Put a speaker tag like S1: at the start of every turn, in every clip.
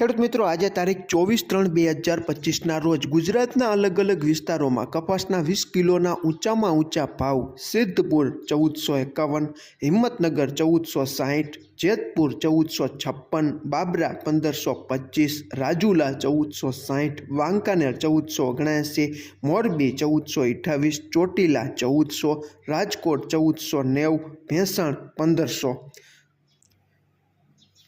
S1: ખેડૂત મિત્રો, આજે તારીખ ચોવીસ ત્રણ બે હજાર પચીસના રોજ ગુજરાતના અલગ અલગ વિસ્તારોમાં કપાસના વીસ કિલોના ઊંચામાં ઊંચા ભાવ સિદ્ધપુર ચૌદસો એકાવન, હિંમતનગર ચૌદસો સાહીઠ, જેતપુર ચૌદસો છપ્પન, બાબરા પંદરસો પચીસ, રાજુલા ચૌદસો સાહીઠ, વાંકાનેર ચૌદસો ઓગણએંસી મોરબી ચૌદસો અઠ્ઠાવીસ, ચોટીલા ચૌદસો, રાજકોટ ચૌદસો નેવું, ભેંસણ પંદરસો.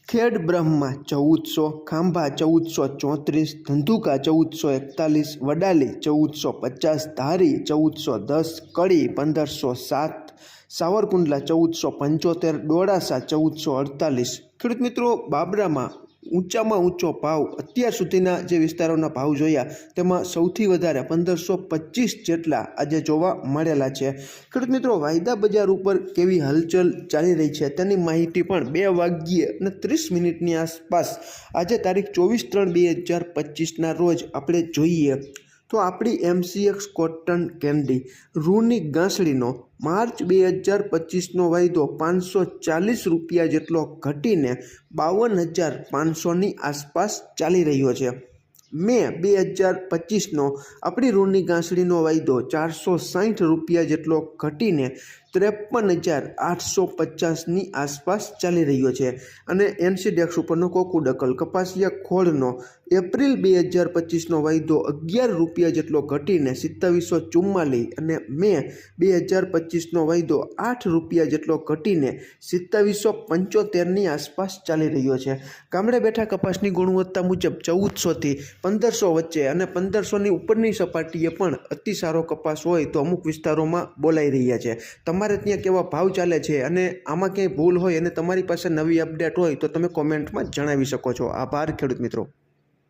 S1: ખેડ બ્રહ્મા ચૌદસો, ખાંભા ચૌદસો ચોત્રીસ, ધંધુકા ચૌદસો એકતાલીસ, વડાલી ચૌદસો પચાસ, ધારી ચૌદસો દસ, કડી પંદરસો સાત, સાવરકુંડલા ચૌદસો પંચોતેર, ડોળાસા ચૌદસો અડતાલીસ. ખેડૂત મિત્રો, બાબરામાં ઊંચામાં ઊંચો ભાવ અત્યાર સુધીના જે વિસ્તારોના ભાવ જોયા, તેમાં સૌથી વધારે પંદરસો પચીસ જેટલા આજે જોવા મળેલા છે. ખેડૂત મિત્રો, વાયદા બજાર ઉપર કેવી હલચલ ચાલી રહી છે તેની માહિતી પણ બે વાગ્યે અને ત્રીસ મિનિટની આસપાસ, આજે તારીખ ચોવીસ ત્રણ બે હજાર પચીસના રોજ આપણે જોઈએ. તો આપણી એમસીએક્સ કોટન કેન્ડી રૂની ગાંસડીનો માર્ચ બે હજાર પચીસનો વાયદો પાંચસો ચાલીસ રૂપિયા જેટલો ઘટીને બાવન હજાર પાંચસોની આસપાસ ચાલી રહ્યો છે. મે બે હજાર પચીસનો આપણી રૂની ગાંસડીનો વાયદો ચારસો સાહીઠ રૂપિયા જેટલો ઘટીને ત્રેપન હજાર આઠસો પચાસની આસપાસ ચાલી રહ્યો છે. અને એનસીડેક્સ ઉપરનો કોકુડકલ કપાસિયા ખોળનો એપ્રિલ બે હજાર પચીસનો વાયદો અગિયાર રૂપિયા જેટલો ઘટીને સિત્તાવીસો ચુમ્માલીસ અને મે બે હજાર પચીસનો વાયદો આઠ રૂપિયા જેટલો ઘટીને સિત્તાવીસો પંચોતેરની આસપાસ ચાલી રહ્યો છે. ગામડે બેઠા કપાસની ગુણવત્તા મુજબ ચૌદસોથી પંદરસો વચ્ચે અને પંદરસોની ઉપરની સપાટીએ પણ અતિ સારો કપાસ હોય તો અમુક વિસ્તારોમાં બોલાઈ રહ્યા છે. તમારે ત્યાં કેવા ભાવ ચાલે છે અને આમાં ક્યાંય ભૂલ હોય અને તમારી પાસે નવી અપડેટ હોય તો તમે કોમેન્ટમાં જણાવી શકો છો. આભાર, ખેડૂત મિત્રો.